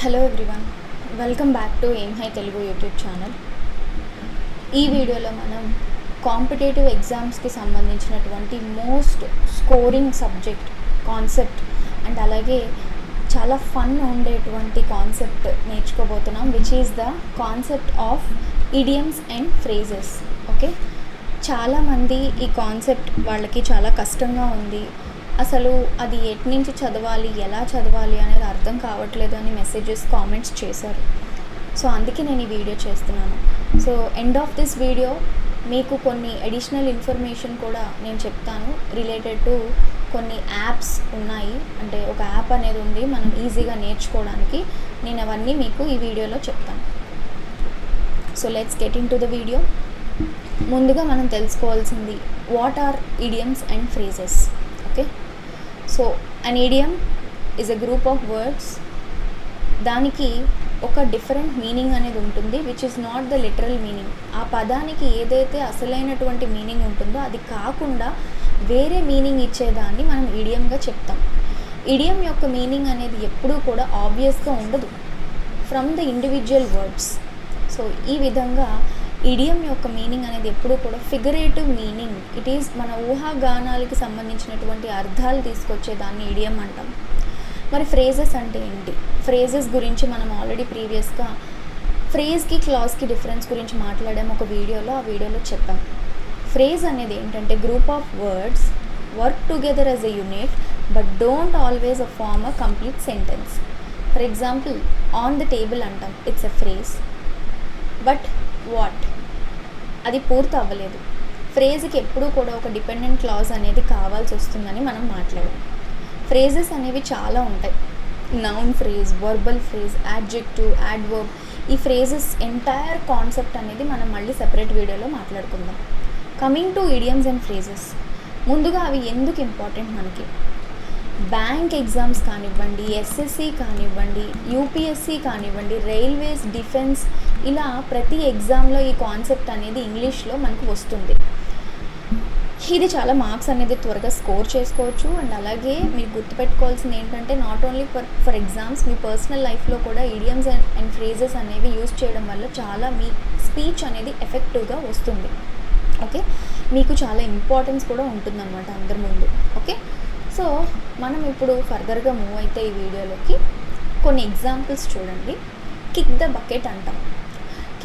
Hello everyone welcome back to aim high Telugu YouTube channel ఈ వీడియోలో మనం competitive ఎగ్జామ్స్కి సంబంధించినటువంటి most scoring subject concept and అలాగే చాలా ఫన్ ఉండేటువంటి concept నేర్చుకోబోతున్నాం which is the concept of idioms and phrases okay చాలామంది ఈ కాన్సెప్ట్ వాళ్ళకి చాలా కష్టంగా ఉంది. అసలు అది ఎటు నుంచి చదవాలి ఎలా చదవాలి అనేది అర్థం కావట్లేదు అని మెసేజెస్ కామెంట్స్ చేశారు. సో అందుకే నేను ఈ వీడియో చేస్తున్నాను. So end of this video మీకు కొన్ని అడిషనల్ ఇన్ఫర్మేషన్ కూడా నేను చెప్తాను. రిలేటెడ్ టు కొన్ని యాప్స్ ఉన్నాయి. అంటే ఒక యాప్ అనేది ఉంది మనం ఈజీగా నేర్చుకోవడానికి. నేను అవన్నీ మీకు ఈ వీడియోలో చెప్తాను. So let's get into the video ముందుగా మనం తెలుసుకోవాల్సింది what are idioms and phrases okay so an idiom is a group of words దానికి ఒక డిఫరెంట్ మీనింగ్ అనేది ఉంటుంది which is not the literal meaning ఆ పదానికి ఏదైతే అసలైనటువంటి మీనింగ్ ఉంటుందో అది కాకుండా వేరే మీనింగ్ ఇచ్చేదాన్ని మనం ఇడియంగా చెప్తాం. ఇడియం యొక్క మీనింగ్ అనేది ఎప్పుడూ కూడా ఆబ్వియస్గా ఉండదు. From the individual words so ఈ విధంగా ఇడియం యొక్క మీనింగ్ అనేది ఎప్పుడూ కూడా ఫిగరేటివ్ మీనింగ్. ఇట్ ఈస్ మన ఊహాగానాలకి సంబంధించినటువంటి అర్థాలు తీసుకొచ్చే దాన్ని ఇడియం అంటాం. మరి ఫ్రేజెస్ అంటే ఏంటి? ఫ్రేజెస్ గురించి మనం ఆల్రెడీ ప్రీవియస్గా ఫ్రేజ్కి క్లాస్కి డిఫరెన్స్ గురించి మాట్లాడాము ఒక వీడియోలో. ఆ వీడియోలో చెప్పాం. ఫ్రేజ్ అనేది ఏంటంటే group of words work together as a unit but don't always a form a complete sentence for example on the table అంటాం. It's a phrase but what? అది పూర్తి అవ్వలేదు. ఫ్రేజ్కి ఎప్పుడూ కూడా ఒక డిపెండెంట్ క్లాజ్ అనేది కావాల్సి వస్తుందని మనం మాట్లాడాం. ఫ్రేజెస్ అనేవి చాలా ఉంటాయి. Noun phrase verbal phrase adjective adverb ఈ ఫ్రేజెస్ ఎంటైర్ కాన్సెప్ట్ అనేది మనం మళ్ళీ సెపరేట్ వీడియోలో మాట్లాడుకుందాం. Coming to idioms and phrases. ముందుగా అవి ఎందుకు ఇంపార్టెంట్ మనకి? బ్యాంక్ ఎగ్జామ్స్ కానివ్వండి ఎస్ఎస్సి కానివ్వండి యూపీఎస్సి కానివ్వండి రైల్వేస్ డిఫెన్స్ ఇలా ప్రతి ఎగ్జామ్లో ఈ కాన్సెప్ట్ అనేది ఇంగ్లీష్లో మనకు వస్తుంది. ఇది చాలా మార్క్స్ అనేది త్వరగా స్కోర్ చేసుకోవచ్చు అండ్ అలాగే మీరు గుర్తుపెట్టుకోవాల్సింది ఏంటంటే not only for for exams me personal లైఫ్లో కూడా ఇడియమ్స్ అండ్ అండ్ ఫ్రేజెస్ అనేవి యూజ్ చేయడం వల్ల చాలా మీ స్పీచ్ అనేది ఎఫెక్టివ్గా వస్తుంది. ఓకే మీకు చాలా ఇంపార్టెన్స్ కూడా ఉంటుందన్నమాట అందరి ముందు. ఓకే సో మనం ఇప్పుడు ఫర్దర్గా మూవ్ అయితే ఈ వీడియోలోకి కొన్ని ఎగ్జాంపుల్స్ చూడండి. కిక్ ద బకెట్ అంటాం.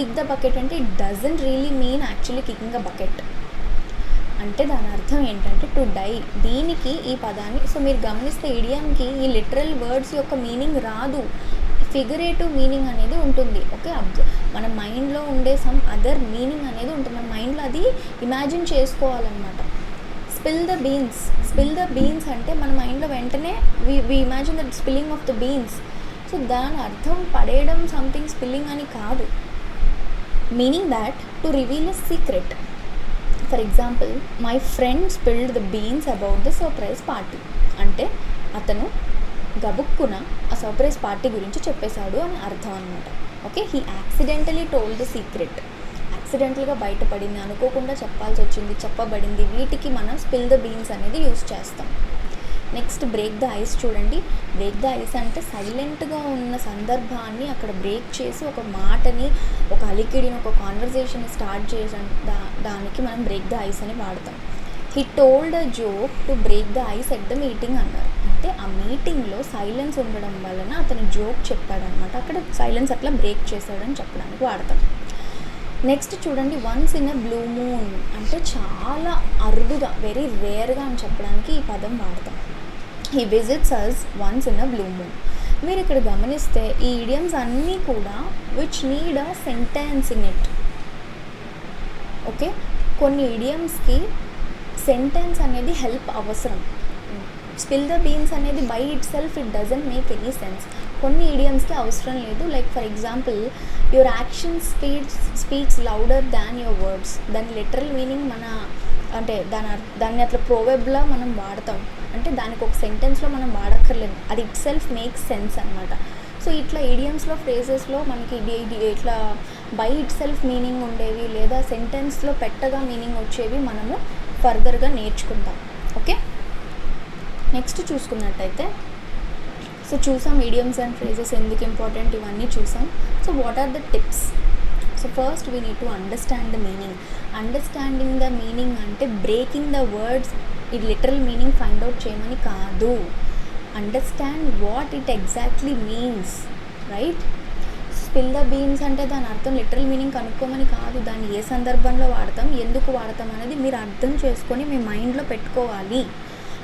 కిక్ ద బకెట్ అంటే it doesn't really mean actually kicking a bucket అంటే దాని అర్థం ఏంటంటే టు డై దీనికి ఈ పదాన్ని సో మీరు గమనిస్తే ఇడియంకి ఈ లిటరల్ వర్డ్స్ యొక్క మీనింగ్ రాదు. ఫిగరేటివ్ మీనింగ్ అనేది ఉంటుంది. ఓకే అబ్జ మన మైండ్లో ఉండే సమ్ అదర్ మీనింగ్ అనేది ఉంటుంది. మన మైండ్లో అది ఇమాజిన్ చేసుకోవాలన్నమాట. Spill the beans spill the beans అంటే మన మైండ్లో వెంటనే we we imagine the spilling of the beans so దాని అర్థం పడేయడం సంథింగ్ స్పిల్లింగ్ అని కాదు. Meaning that to reveal a secret for example my friend spilled the beans about the surprise party అంటే అతను గబుక్కున ఆ సర్ప్రైజ్ పార్టీ గురించి చెప్పేశాడు అని అర్థం అనమాట okay he accidentally told the secret యాక్సిడెంటల్గా బయటపడింది. అనుకోకుండా చెప్పాల్సి వచ్చింది చెప్పబడింది. వీటికి మనం స్పిల్ ద బీన్స్ అనేది యూస్ చేస్తాం. నెక్స్ట్ బ్రేక్ ద ఐస్ చూడండి. బ్రేక్ ద ఐస్ అంటే సైలెంట్గా ఉన్న సందర్భాన్ని అక్కడ బ్రేక్ చేసి ఒక మాటని ఒక అలికిడిని ఒక కాన్వర్జేషన్ స్టార్ట్ చేసిన దా దానికి మనం బ్రేక్ ద ఐస్ అని వాడతాం. He told a joke to break the ice at the meeting అన్నారు. అంటే ఆ మీటింగ్లో సైలెన్స్ ఉండడం వలన అతను జోక్ చెప్పాడనమాట అక్కడ సైలెన్స్ అట్లా బ్రేక్ చేశాడని చెప్పడానికి వాడతాం. నెక్స్ట్ చూడండి once in a blue moon అంటే చాలా అరుదుగా వెరీ రేర్గా అని చెప్పడానికి ఈ పదం వాడతాం. ఈ visits us once in a blue moon మీరు ఇక్కడ గమనిస్తే ఈ ఈడియమ్స్ అన్నీ కూడా which need a sentence in it okay కొన్ని ఈడియమ్స్కి సెంటెన్స్ అనేది హెల్ప్ అవసరం. స్పిల్ ద బీన్స్ అనేది by itself it doesn't make any sense కొన్ని ఈడియమ్స్కి అవసరం లేదు. Like for example your action speeds speaks louder than your words దాని లిటరల్ మీనింగ్ మన అంటే దాని దాన్ని అట్లా ప్రోవెబ్లా మనం వాడతాం. అంటే దానికి ఒక సెంటెన్స్లో మనం వాడక్కర్లేదు. అది ఇట్ సెల్ఫ్ మేక్స్ సెన్స్ అనమాట సో ఇట్లా ఈడియమ్స్లో ఫ్రేజెస్లో మనకి ఇది ఇట్లా బై ఇట్ సెల్ఫ్ మీనింగ్ ఉండేవి లేదా సెంటెన్స్లో పెట్టగా మీనింగ్ వచ్చేవి మనము ఫర్దర్గా నేర్చుకుంటాం. ఓకే నెక్స్ట్ చూసుకున్నట్టయితే సో చూసాం మీడియమ్స్ అండ్ ఫ్రేజెస్ ఎందుకు ఇంపార్టెంట్ ఇవన్నీ చూసాం. So what are the tips so first we need to understand the meaning understanding the meaning అంటే బ్రేకింగ్ ద వర్డ్స్ ఇది లిటరల్ మీనింగ్ ఫైండ్ అవుట్ చేయమని కాదు. Understand what it exactly means right spill the beans అంటే దాని అర్థం literal meaning కనుక్కోమని కాదు. దాన్ని ఏ సందర్భంలో వాడతాం ఎందుకు వాడతాం అనేది మీరు అర్థం చేసుకొని మీ మైండ్లో పెట్టుకోవాలి.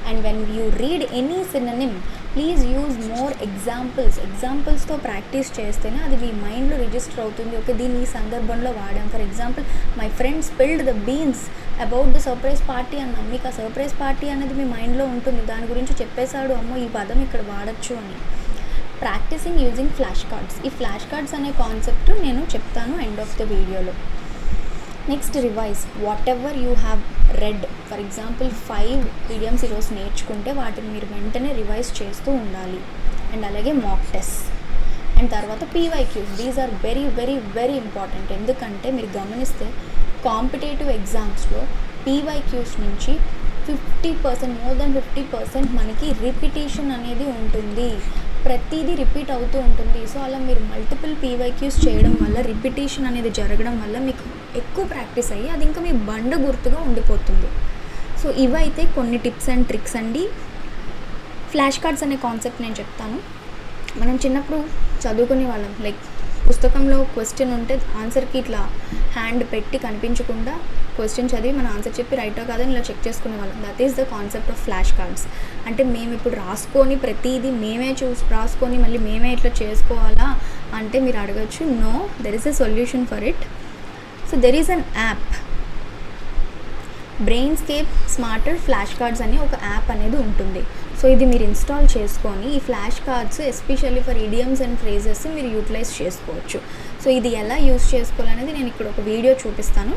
And when you read any synonym please use more examples ఎగ్జాంపుల్స్తో practice చేస్తేనే అది మీ మైండ్లో రిజిస్టర్ అవుతుంది. ఓకే దీన్ని ఈ సందర్భంలో వాడాం. For example my friend spilled the beans about the surprise party అన్నాం మీకు ఆ సర్ప్రైజ్ పార్టీ అనేది మీ మైండ్లో ఉంటుంది. దాని గురించి చెప్పేశాడు అమ్మో ఈ పదం ఇక్కడ వాడచ్చు అని. Practising using flash cards. ఈ ఫ్లాష్ కార్డ్స్ అనే కాన్సెప్ట్ నేను చెప్తాను ఎండ్ ఆఫ్ ద వీడియోలో. Next revise. Whatever you have read. For example five idioms ఈరోజు నేర్చుకుంటే వాటిని మీరు వెంటనే రివైజ్ చేస్తూ ఉండాలి. అండ్ అలాగే మాక్ టెస్ట్ అండ్ తర్వాత PYQs these are very very very important ఎందుకంటే మీరు గమనిస్తే కాంపిటేటివ్ ఎగ్జామ్స్లో పీవైక్యూస్ నుంచి fifty percent more than fifty percent మనకి రిపిటేషన్ అనేది ఉంటుంది. ప్రతిదీ రిపీట్ అవుతూ ఉంటుంది. సో అలా మీరు మల్టిపుల్ పీవైక్యూస్ చేయడం వల్ల రిపిటేషన్ అనేది జరగడం వల్ల మీకు ఎక్కువ ప్రాక్టీస్ అయ్యి అది ఇంకా మీ బండ గుర్తుగా ఉండిపోతుంది. సో ఇవైతే కొన్ని టిప్స్ అండ్ ట్రిక్స్ అండి. ఫ్లాష్ కార్డ్స్ అనే కాన్సెప్ట్ నేను చెప్తాను. మనం చిన్నప్పుడు చదువుకునే వాళ్ళం. లైక్ పుస్తకంలో క్వశ్చన్ ఉంటే ఆన్సర్కి ఇట్లా హ్యాండ్ పెట్టి కనిపించకుండా క్వశ్చన్ చదివి మన ఆన్సర్ చెప్పి రైటో కాదని ఇలా చెక్ చేసుకునే వాళ్ళం. That is the concept of flash cards అంటే మేము ఇప్పుడు రాసుకొని ప్రతిదీ మేమే చూసి రాసుకొని మళ్ళీ మేమే ఇట్లా చేసుకోవాలా అంటే మీరు అడగచ్చు no there is a solution for it so there is an app Brainscape smarter flash cards అనే ఒక యాప్ అనేది ఉంటుంది. సో ఇది మీరు ఇన్స్టాల్ చేసుకొని ఈ flash cards especially for idioms and phrases మీరు యూటిలైజ్ చేసుకోవచ్చు. సో ఇది ఎలా యూస్ చేసుకోవాలనేది నేను ఇక్కడ ఒక వీడియో చూపిస్తాను.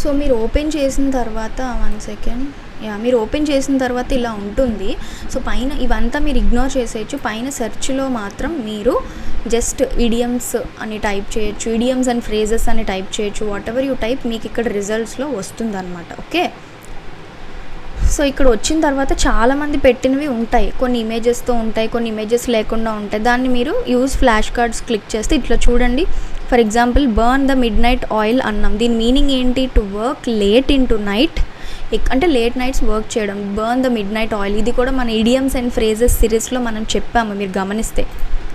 సో మీరు ఓపెన్ చేసిన తర్వాత వన్ సెకండ్ యా మీరు ఓపెన్ చేసిన తర్వాత ఇలా ఉంటుంది. సో పైన ఇవంతా మీరు ఇగ్నోర్ చేసేయచ్చు. పైన సెర్చ్లో మాత్రం మీరు జస్ట్ ఇడియమ్స్ అని టైప్ చేయొచ్చు ఇడియమ్స్ అండ్ ఫ్రేజెస్ అని టైప్ చేయొచ్చు. వాట్ ఎవర్ యూ టైప్ మీకు ఇక్కడ రిజల్ట్స్లో వస్తుంది అనమాట ఓకే? సో ఇక్కడ వచ్చిన తర్వాత చాలామంది పెట్టినవి ఉంటాయి. కొన్ని ఇమేజెస్తో ఉంటాయి కొన్ని ఇమేజెస్ లేకుండా ఉంటాయి. దాన్ని మీరు యూస్ ఫ్లాష్ కార్డ్స్ క్లిక్ చేస్తే ఇట్లా చూడండి. For example burn the midnight oil అన్నాం. దీని మీనింగ్ ఏంటి? To work late into night అంటే లేట్ నైట్స్ వర్క్ చేయడం burn the midnight oil ఇది కూడా మన ఇడియమ్స్ అండ్ ఫ్రేజెస్ సిరీస్లో మనం చెప్పాము మీరు గమనిస్తే.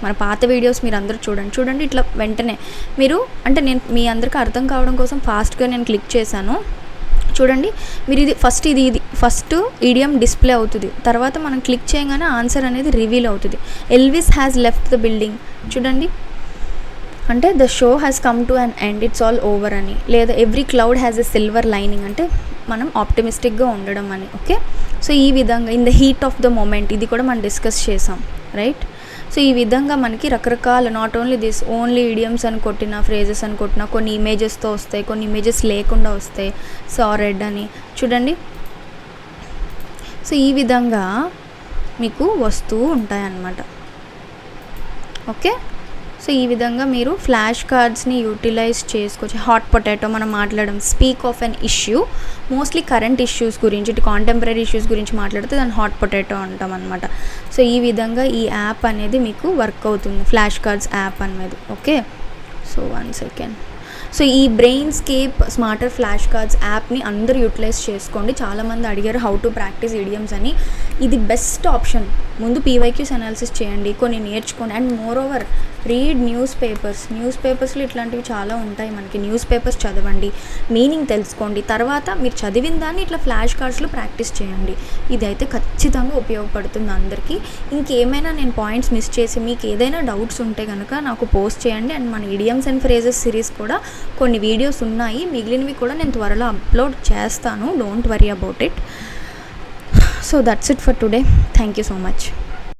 మన పాత వీడియోస్ మీరు అందరూ చూడండి. చూడండి ఇట్లా వెంటనే. మీరు అంటే నేను మీ అందరికీ అర్థం కావడం కోసం ఫాస్ట్గా నేను క్లిక్ చేశాను. చూడండి మీరు ఇది ఫస్ట్ ఇది ఇది ఫస్ట్ ఈడియం డిస్ప్లే అవుతుంది. తర్వాత మనం క్లిక్ చేయగానే ఆన్సర్ అనేది రివీల్ అవుతుంది. Elvis has left the building. చూడండి అంటే the show has come to an end it's all over అని. లేదా every cloud has a silver lining అంటే మనం ఆప్టిమిస్టిక్గా ఉండడం అని ఓకే సో ఈ విధంగా in the heat of the moment ఇది కూడా మనం డిస్కస్ చేసాం రైట్ సో ఈ విధంగా మనకి రకరకాల not only this only idioms అని కొట్టిన ఫ్రేజెస్ అని కొట్టిన కొన్ని ఇమేజెస్తో వస్తాయి కొన్ని ఇమేజెస్ లేకుండా వస్తాయి సో రెడ్ అని. చూడండి. సో ఈ విధంగా మీకు వస్తూ ఉంటాయన్నమాట ఓకే సో ఈ విధంగా మీరు ఫ్లాష్ కార్డ్స్ని యూటిలైజ్ చేసుకోవచ్చు. హాట్ పొటాటో మనం మాట్లాడడం speak of an issue mostly current issues గురించి ఇటు కాంటెంపరీ ఇష్యూస్ గురించి మాట్లాడితే దాన్ని హాట్ పొటాటో అంటాం అనమాట సో ఈ విధంగా ఈ యాప్ అనేది మీకు వర్క్ అవుతుంది ఫ్లాష్ కార్డ్స్ యాప్ అనేది. Okay? So one second. So ఈ Brainscape smarter flash cards యాప్ని అందరూ యూటిలైజ్ చేసుకోండి. చాలామంది అడిగారు హౌ టు ప్రాక్టీస్ ఇడియమ్స్ అని. ఇది బెస్ట్ ఆప్షన్ ముందు పీవైక్యూస్ అనాలిసిస్ చేయండి కొన్ని నేర్చుకోండి. And moreover read newspapers news పేపర్స్లో ఇట్లాంటివి చాలా ఉంటాయి మనకి. న్యూస్ పేపర్స్ చదవండి మీనింగ్ తెలుసుకోండి. తర్వాత మీరు చదివిన దాన్ని ఇట్లా ఫ్లాష్ కార్డ్స్లో ప్రాక్టీస్ చేయండి. ఇది అయితే ఖచ్చితంగా ఉపయోగపడుతుంది అందరికీ. ఇంకేమైనా నేను పాయింట్స్ మిస్ చేసి మీకు ఏదైనా డౌట్స్ ఉంటే కనుక నాకు పోస్ట్ చేయండి. అండ్ మన ఇడియమ్స్ అండ్ ఫ్రేజెస్ సిరీస్ కూడా కొన్ని వీడియోస్ ఉన్నాయి. మిగిలినవి కూడా నేను త్వరలో అప్లోడ్ చేస్తాను. Don't worry about it so that's it for today. Thank you so much.